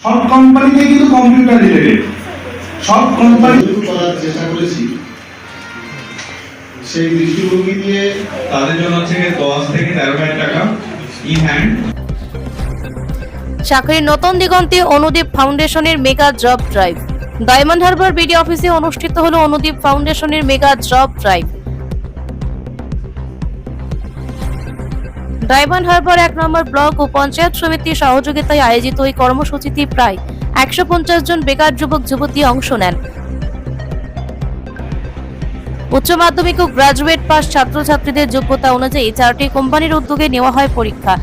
সব কোম্পানিতে কিন্তু কম্পিউটার রিলেটেড সব কোম্পানি করার চেষ্টা করেছি সেই দৃষ্টিভঙ্গি দিয়ে তাদের জন্য গিয়ে দশ থেকে তেরো হাজার টাকা ইন হ্যান্ড চাকরির নতুন দিগন্তে অনুদীপ ফাউন্ডেশনের mega job drive Diamond Harbour BD অফিসে অনুষ্ঠিত হলো অনুদীপ ফাউন্ডেশনের mega job drive Diamond Harbour এক নম্বর ব্লক ও পঞ্চায়েত সমিতির সহযোগিতায় আয়োজিত এই কর্মসূচিতে প্রায় একশো পঞ্চাশ জন বেকার যুবক, যুবতী অংশ নেন। উচ্চ মাধ্যমিক ও গ্রাজুয়েট পাস ছাত্রছাত্রীদের যোগ্যতা অনুযায়ী চারটি কোম্পানির উদ্যোগে নেওয়া হয় পরীক্ষা।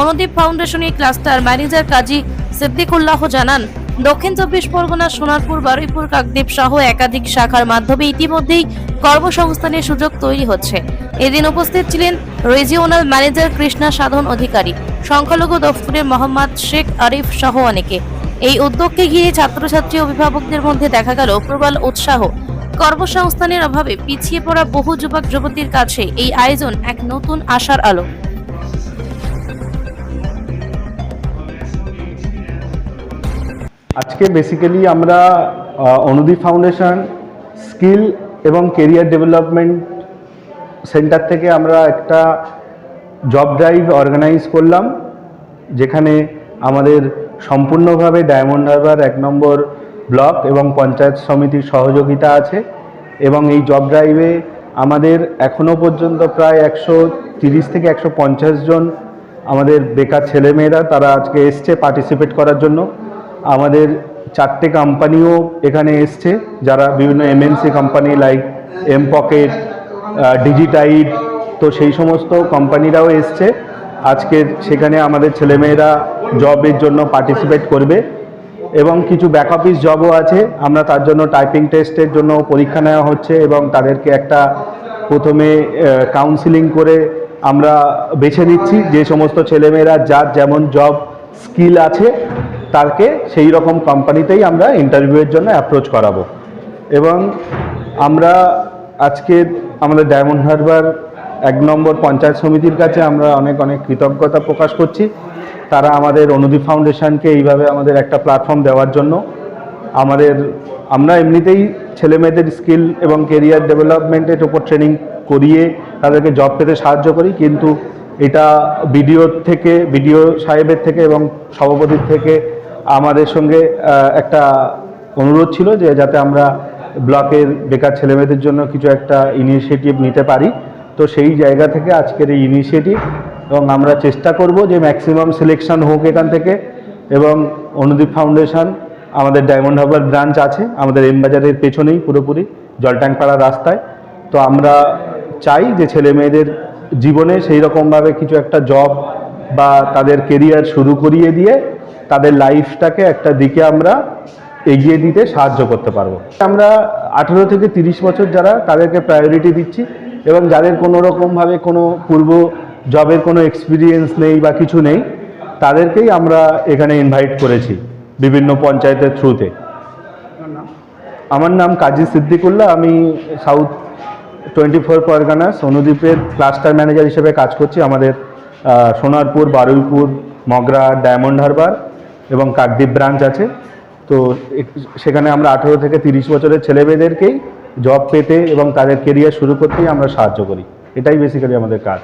অনুদীপ ফাউন্ডেশনের ক্লাস্টার ম্যানেজার কাজী সিদ্দিকুল্লাহ জানান দক্ষিণ চব্বিশ পরগনা, সোনারপুর, বারুইপুর, কাকদ্বীপ সহ একাধিক শাখার মাধ্যমে ইতিমধ্যেই কর্মসংস্থানের সুযোগ তৈরি হচ্ছে। এদিন উপস্থিত ছিলেন রিজিওনাল ম্যানেজার কৃষ্ণা সাধন অধিকারী, সংখ্যালঘু দফতরের মোহাম্মদ শেখ আরিফ সহ অনেকে। এই উদ্যোগকে ঘিরে ছাত্রছাত্রী অভিভাবকদের মধ্যে দেখা গেল প্রবল উৎসাহ। কর্মসংস্থানের অভাবে পিছিয়ে পড়া বহু যুবক যুবতীর কাছে এই আয়োজন এক নতুন আশার আলো। আজকে বেসিক্যালি আমরা অনুদীপ ফাউন্ডেশন স্কিল এবং কেরিয়ার ডেভেলপমেন্ট সেন্টার থেকে আমরা একটা জব ড্রাইভ অর্গানাইজ করলাম, যেখানে আমাদের সম্পূর্ণভাবে ডায়মন্ড হারবার এক নম্বর ব্লক এবং পঞ্চায়েত সমিতির সহযোগিতা আছে এবং এই জব ড্রাইভে আমাদের এখনও পর্যন্ত প্রায় একশো তিরিশ থেকে একশো পঞ্চাশ জন আমাদের বেকার ছেলেমেয়েরা তারা আজকে এসছে পার্টিসিপেট করার জন্য। আমাদের চারটে কোম্পানিও এখানে এসছে, যারা বিভিন্ন MNC company like M pocket ডিজিটাইড তো সেই সমস্ত কোম্পানিরাও এসছে। আজকে সেখানে আমাদের ছেলেমেয়েরা জবের জন্য পার্টিসিপেট করবে এবং কিছু ব্যাক অফিস জবও আছে। আমরা তার জন্য টাইপিং টেস্টের জন্য পরীক্ষা নেওয়া হচ্ছে এবং তাদেরকে একটা প্রথমে কাউন্সিলিং করে আমরা বেছে নিচ্ছি। যে সমস্ত ছেলেমেয়েরা যার যেমন জব স্কিল আছে তাকে সেই রকম কোম্পানিতেই আমরা ইন্টারভিউয়ের জন্য অ্যাপ্রোচ করাবো। এবং আমরা আজকে আমাদের ডায়মন্ড হারবার এক নম্বর পঞ্চায়েত সমিতির কাছে আমরা অনেক অনেক কৃতজ্ঞতা প্রকাশ করছি। তারা আমাদের অনুদীপ ফাউন্ডেশনকে এইভাবে আমাদের একটা প্ল্যাটফর্ম দেওয়ার জন্য আমাদের, আমরা এমনিতেই ছেলে মেয়েদের স্কিল এবং কেরিয়ার ডেভেলপমেন্টের ওপর ট্রেনিং করিয়ে তাদেরকে জব পেতে সাহায্য করি, কিন্তু এটা বিডিওর থেকে বিডিও সাহেবের থেকে এবং সভাপতির থেকে আমাদের সঙ্গে একটা অনুরোধ ছিল যে যাতে আমরা ব্লকের বেকার ছেলেমেয়েদের জন্য কিছু একটা ইনিশিয়েটিভ নিতে পারি। তো সেই জায়গা থেকে আজকের এই ইনিশিয়েটিভ এবং আমরা চেষ্টা করব যে ম্যাক্সিমাম সিলেকশন হোক এখান থেকে এবং অনুদীপ ফাউন্ডেশন আমাদের ডায়মন্ড হারবার ব্রাঞ্চ আছে, আমাদের এমবাজারের পেছনেই পুরোপুরি জলট্যাঙ্কপাড়া রাস্তায়। তো আমরা চাই যে ছেলে মেয়েদের জীবনে সেই রকমভাবে কিছু একটা জব বা তাদের কেরিয়ার শুরু করিয়ে দিয়ে তাদের লাইফটাকে একটা দিকে আমরা এগিয়ে দিতে সাহায্য করতে পারব। আমরা আঠেরো থেকে তিরিশ বছর যারা তাদেরকে প্রায়োরিটি দিচ্ছি এবং যাদের কোনো রকমভাবে কোনো পূর্ব জবের কোনো এক্সপিরিয়েন্স নেই বা কিছু নেই, তাদেরকেই আমরা এখানে ইনভাইট করেছি বিভিন্ন পঞ্চায়েতের থ্রুতে আমার নাম কাজী সিদ্দিকুল্লাহ, আমি সাউথ টোয়েন্টি ফোর পরগানাস অনুদ্বীপের ক্লাস্টার ম্যানেজার হিসেবে কাজ করছি আমাদের সোনারপুর, বারুইপুর, মগরা ডায়মন্ড হারবার এবং কাকদ্বীপ ব্রাঞ্চ আছে। তো সেখানে আমরা আঠেরো থেকে তিরিশ বছরের ছেলেমেয়েদেরকেই জব পেতে এবং তাদের কেরিয়ার শুরু করতেই আমরা সাহায্য করি। এটাই বেসিক্যালি আমাদের কাজ।